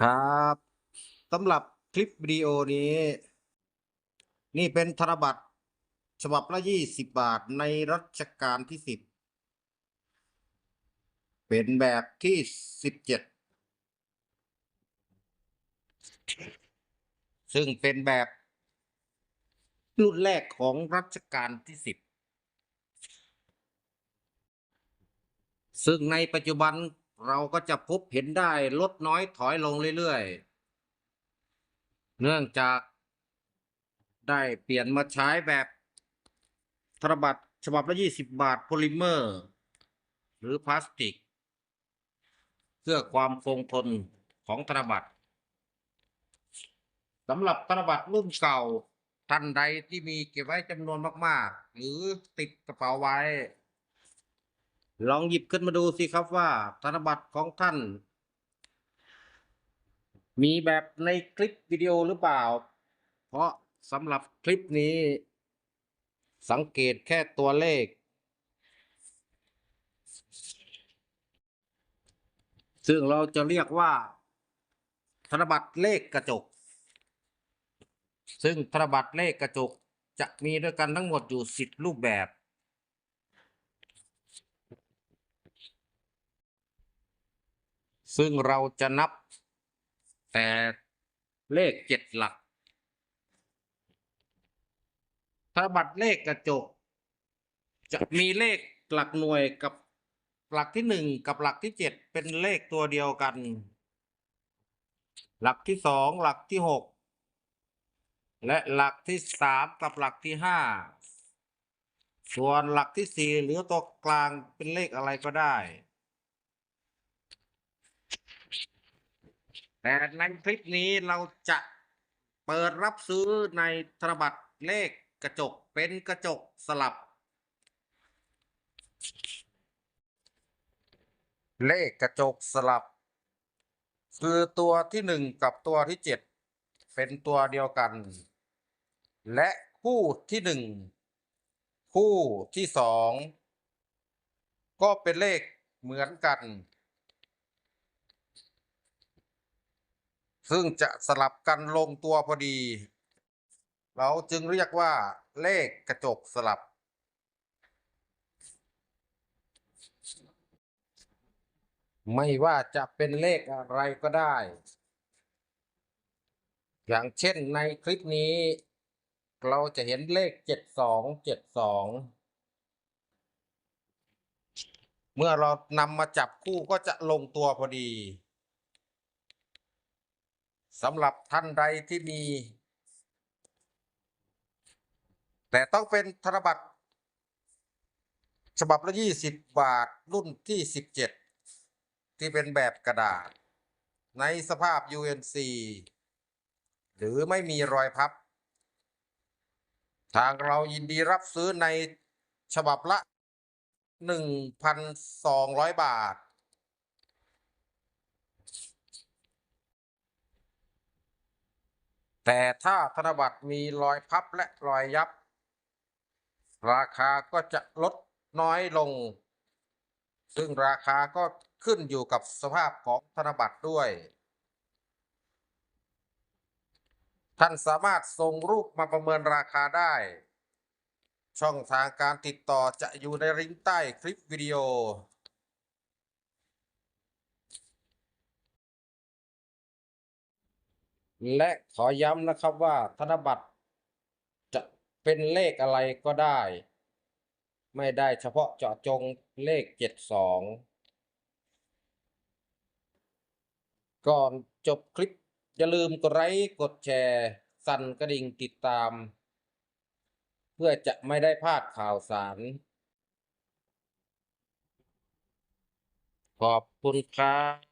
ครับสำหรับคลิปวิดีโอนี้ นี่เป็นธนบัตรฉบับละยี่สิบบาทในรัชกาลที่สิบเป็นแบบที่สิบเจ็ดซึ่งเป็นแบบรุ่นแรกของรัชกาลที่สิบซึ่งในปัจจุบัน เราก็จะพบเห็นได้ลดน้อยถอยลงเรื่อยๆ เนื่องจากได้เปลี่ยนมาใช้แบบธนบัตรฉบับละยี่สิบบาทโพลิเมอร์ หรือพลาสติก เพื่อความคงทนของธนบัตรสำหรับธนบัตรรุ่นเก่าท่านใดที่มีเก็บไว้จำนวนมาก ๆ หรือติดกระเป๋าไว้ ลองหยิบขึ้นมาดูสิครับว่า ธนบัตรของท่าน มีแบบในคลิปวิดีโอหรือเปล่า เพราะสำหรับคลิปนี้ สังเกตแค่ตัวเลข ซึ่งเราจะเรียกว่า ธนบัตรเลขกระจก ซึ่งธนบัตรเลขกระจกจะมีด้วยกันทั้งหมดอยู่สิบรูปแบบ ซึ่งเราจะนับแต่เลขเจ็ดหลักธนบัตรเลขกระจก จะมีเลขหลักหน่วยกับหลักที่หนึ่งกับหลักที่เจ็ดเป็นเลขตัวเดียวกัน หลักที่สองหลักที่หกและหลักที่สามกับหลักที่ห้าส่วนหลักที่สี่หรือตัวกลางเป็นเลขอะไรก็ได้ แต่ในคลิปนี้เราจะเปิดรับซื้อในธนบัตรเลขกระจกเป็นกระจกสลับ เลขกระจกสลับ คือตัวที่หนึ่งกับตัวที่เจ็ดเป็นตัวเดียวกัน และคู่ที่หนึ่งคู่ที่สองก็เป็นเลขเหมือนกัน ซึ่งจะสลับกันลงตัวพอดี เราจึงเรียกว่าเลขกระจกสลับ ไม่ว่าจะเป็นเลขอะไรก็ได้ อย่างเช่นในคลิปนี้ เราจะเห็นเลขเจ็ดสองเจ็ดสองเมื่อเรานำมาจับคู่ก็จะลงตัวพอดี สำหรับท่านใดที่มี แต่ต้องเป็นธนบัตรฉบับละยี่สิบบาทรุ่นที่สิบเจ็ดที่เป็นแบบกระดาษ ในสภาพ UNC หรือไม่มีรอยพับ ทางเรายินดีรับซื้อในฉบับละหนึ่งพันสองร้อยบาท แต่ถ้าธนบัตรมีรอยพับและรอยยับ ราคาก็จะลดน้อยลง ซึ่งราคาก็ขึ้นอยู่กับสภาพของธนบัตรด้วย ท่านสามารถส่งรูปมาประเมินราคาได้ ช่องทางการติดต่อจะอยู่ในลิงก์ใต้คลิปวิดีโอ และขอย้ำนะครับว่าธนบัตรจะเป็นเลขอะไรก็ได้ ไม่ได้เฉพาะเจาะจงเลขเจ็ดสองก่อนจบคลิป อย่าลืมกดไลค์กดแชร์ สั่นกระดิ่งติดตาม เพื่อจะไม่ได้พลาดข่าวสาร ขอบคุณครับ